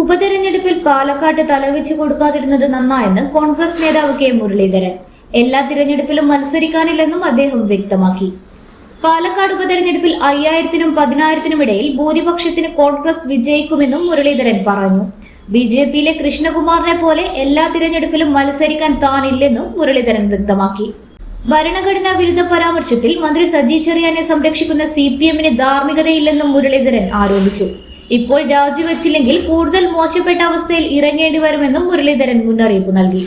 ഉപതെരഞ്ഞെടുപ്പിൽ പാലക്കാട്ട് തലവെച്ച് കൊടുക്കാതിരുന്നത് നന്നായെന്ന് കോൺഗ്രസ് നേതാവ് കെ മുരളീധരൻ. എല്ലാ തിരഞ്ഞെടുപ്പിലും മത്സരിക്കാനില്ലെന്നും അദ്ദേഹം വ്യക്തമാക്കി. പാലക്കാട് ഉപതെരഞ്ഞെടുപ്പിൽ അയ്യായിരത്തിനും പതിനായിരത്തിനും ഇടയിൽ ഭൂരിപക്ഷത്തിന് കോൺഗ്രസ് വിജയിക്കുമെന്നും മുരളീധരൻ പറഞ്ഞു. ബി ജെ പിയിലെ കൃഷ്ണകുമാറിനെ പോലെ എല്ലാ തിരഞ്ഞെടുപ്പിലും മത്സരിക്കാൻ താനില്ലെന്നും മുരളീധരൻ വ്യക്തമാക്കി. ഭരണഘടനാ വിരുദ്ധ പരാമർശത്തിൽ മന്ത്രി സജി ചെറിയാനെ സംരക്ഷിക്കുന്ന സി പി എമ്മിന് ധാർമ്മികതയില്ലെന്നും മുരളീധരൻ ആരോപിച്ചു. ഇപ്പോൾ രാജിവെച്ചില്ലെങ്കിൽ കൂടുതൽ മോശപ്പെട്ട അവസ്ഥയിൽ ഇറങ്ങേണ്ടി വരുമെന്നും മുരളീധരൻ മുന്നറിയിപ്പ് നൽകി.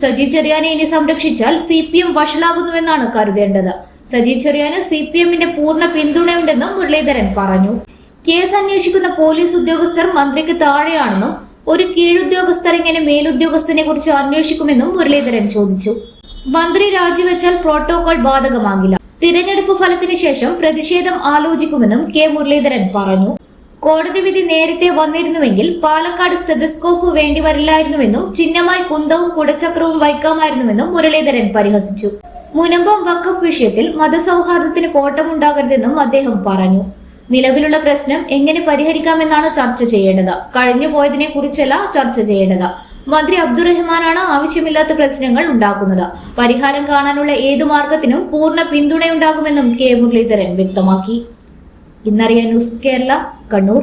സജി ചെറിയാനെ ഇനി സംരക്ഷിച്ചാൽ സി പി എം വഷളാകുന്നുവെന്നാണ് കരുതേണ്ടത്. സജി ചെറിയാന് സി പി എമ്മിന്റെ പൂർണ പിന്തുണയുണ്ടെന്നും മുരളീധരൻ പറഞ്ഞു. കേസ് അന്വേഷിക്കുന്ന പോലീസ് ഉദ്യോഗസ്ഥർ മന്ത്രിക്ക് താഴെയാണെന്നും ഒരു കീഴുദ്യോഗസ്ഥർ ഇങ്ങനെ മേലുദ്യോഗസ്ഥനെ കുറിച്ച് അന്വേഷിക്കുമെന്നും മുരളീധരൻ ചോദിച്ചു. മന്ത്രി രാജിവെച്ചാൽ പ്രോട്ടോകോൾ ബാധകമാകില്ല. തിരഞ്ഞെടുപ്പ് ഫലത്തിന് ശേഷം പ്രതിഷേധം ആലോചിക്കുമെന്നും കെ മുരളീധരൻ പറഞ്ഞു. കോടതി വിധി നേരത്തെ വന്നിരുന്നുവെങ്കിൽ പാലക്കാട് സ്റ്റെതസ്കോപ്പ് വേണ്ടി വരില്ലായിരുന്നുവെന്നും ചിഹ്നമായി കുന്തവും കുടച്ചക്രവും വൈക്കാമായിരുന്നുവെന്നും മുരളീധരൻ പരിഹസിച്ചു. മുനമ്പം വഖഫ് വിഷയത്തിൽ മതസൗഹാർദ്ദത്തിന് കോട്ടമുണ്ടാകരുതെന്നും അദ്ദേഹം പറഞ്ഞു. നിലവിലുള്ള പ്രശ്നം എങ്ങനെ പരിഹരിക്കാമെന്നാണ് ചർച്ച ചെയ്യേണ്ടത്. കഴിഞ്ഞു പോയതിനെ കുറിച്ചല്ല ചർച്ച ചെയ്യേണ്ടത്. മന്ത്രി അബ്ദുറഹ്മാനാണ് ആവശ്യമില്ലാത്ത പ്രശ്നങ്ങൾ ഉണ്ടാക്കുന്നത്. പരിഹാരം കാണാനുള്ള ഏതു മാർഗത്തിനും പൂർണ പിന്തുണയുണ്ടാകുമെന്നും കെ മുരളീധരൻ വ്യക്തമാക്കി. ഇന്നറിയ ന്യൂസ് കേരള കണ്ണൂർ.